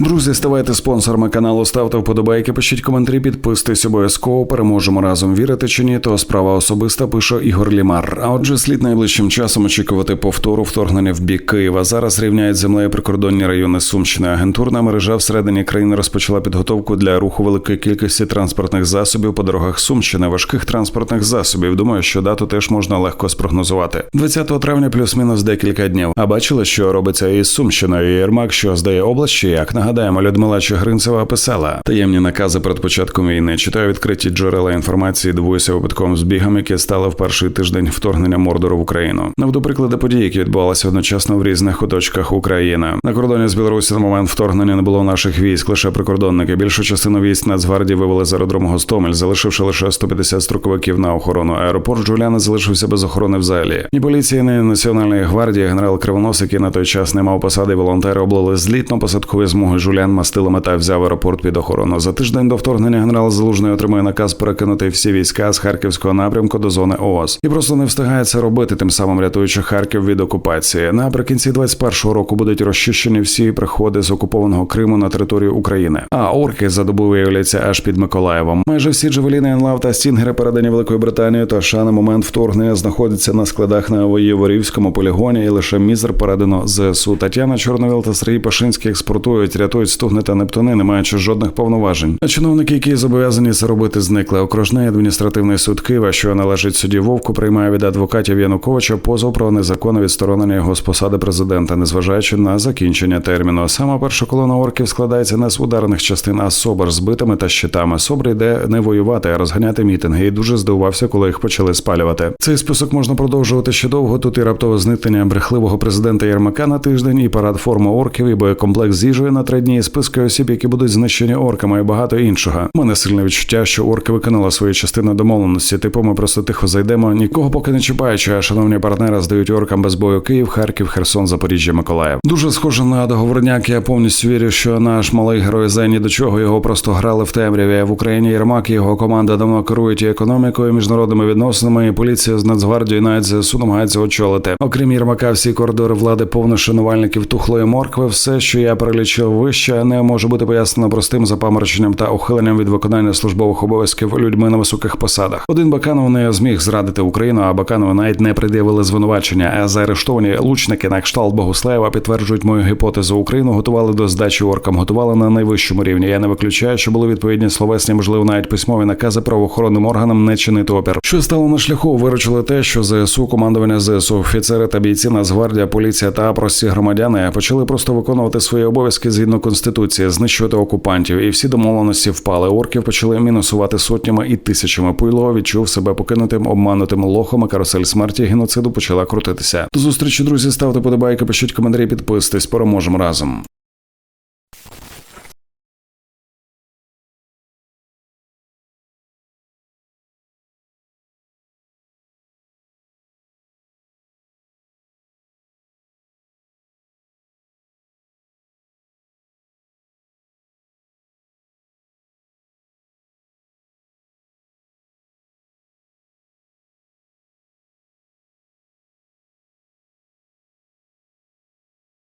Друзі, ставайте спонсорами каналу, ставте вподобайки, пишіть коментарі, підписуйтесь обов'язково. Переможемо разом. Вірити чи ні, то справа особиста пише Ігор Лімар. А отже, слід найближчим часом очікувати повтору вторгнення в бік Києва. Зараз рівняють землею прикордонні райони Сумщини. Агентурна мережа всередині країни розпочала підготовку для руху великої кількості транспортних засобів по дорогах Сумщини, важких транспортних засобів. Думаю, що дату теж можна легко спрогнозувати. 20 травня плюс-мінус декілька днів. А бачили, що робиться із Сумщиною. Єрмак, що здає область, як нагадаємо, Людмила Чигринцева писала таємні накази перед початком війни. Читаю відкриті джерела інформації. Дивуюся випадковим збігам, які стали в перший тиждень вторгнення Мордору в Україну. Наведу приклади подій, які відбувалися одночасно в різних куточках України. На кордоні з Білорусі на момент вторгнення не було наших військ, лише прикордонники. Більшу частину військ Нацгвардії вивели з аеродрому Гостомель, залишивши лише 150 строковиків на охорону. Аеропорт Жуляна залишився без охорони взагалі. Ні поліції, ні національної гвардії. Генерал Кривонос, який на той час не мав посади, волонтери облили злітно-посадкові змоги Жулян мастилами та взяв аеропорт під охорону. За тиждень до вторгнення генерал Залужний отримує наказ перекинути всі війська з харківського напрямку до зони ООС і просто не встигає це робити, тим самим рятуючи Харків від окупації. Наприкінці 21-го року будуть розчищені всі приходи з окупованого Криму на територію України. А орки за добу виявляться аж під Миколаєвом. Майже всі джавеліни, енлав та стінгери передані Великою Британією та США на момент вторгнення знаходяться на складах на Воєворівському полігоні, і лише мізер передано ЗСУ. Тетяна Чорновіл та Сергій Пашинський експортують, рятують стугни та нептуни, не маючи жодних повноважень. А чиновники, які зобов'язані це робити, зникли. Окружний адміністративний суд Києва, що належить суді Вовку, приймає від адвокатів Януковича позов про незаконне відсторонення його з посади президента, незважаючи на закінчення терміну. Сама перша колона орків складається не з ударних частин, а з собор з та щитами. Собор йде не воювати, а розганяти мітинги. І дуже здивувався, коли їх почали спалювати. Цей список можна продовжувати ще довго. Тут і раптове зникнення брехливого президента Єрмака на тиждень, і парад форми орків, і боєкомплект з на три дні, списки осіб, які будуть знищені орками, і багато іншого. У Мене сильне відчуття, що орки виконали свої частини домовленості. Типу, ми просто тихо зайдемо, нікого поки не чіпаючи. А шановні партнери здають оркам без бою Київ, Харків, Херсон, Запоріжжя, Миколаїв. Дуже схоже на договорняк. Я повністю вірю, що наш малий герой Зен ні до чого його просто грали в темряві. В Україні Єрмак і його команда давно керують і економікою, і міжнародними відносинами. І поліція з Нацгвардією навіть ЗСУ намагається очолити. Окрім Єрмака, всі коридори влади повно шанувальників тухлої моркви. Все, що я перелічив вище, не може бути пояснено простим запамороченням та ухиленням від виконання службових обов'язків людьми на високих посадах. Один Баканов не зміг зрадити Україну, а Баканову навіть не пред'явили звинувачення. А заарештовані лучники на кшталт Богуслаєва підтверджують мою гіпотезу. Україну готували до здачі оркам, готували на найвищому рівні. Я не виключаю, що були відповідні словесні, можливо, навіть письмові накази правоохоронним органам не чинити опір. Що стало на шляху? Виручили те, що ЗСУ, командування ЗСУ, офіцери та бійці Нацгвардія, поліція та прості громадяни почали просто виконувати свої обов'язки згідно конституції, знищувати окупантів, і всі домовленості впали. Орків почали мінусувати сотнями і тисячами. Пуйло відчув себе покинутим, обманутим лохом. Карусель смерті геноциду почала крутитися. До зустрічі, друзі. Ставте подобайки, пишіть коментарі, підписуйтесь. Переможемо разом.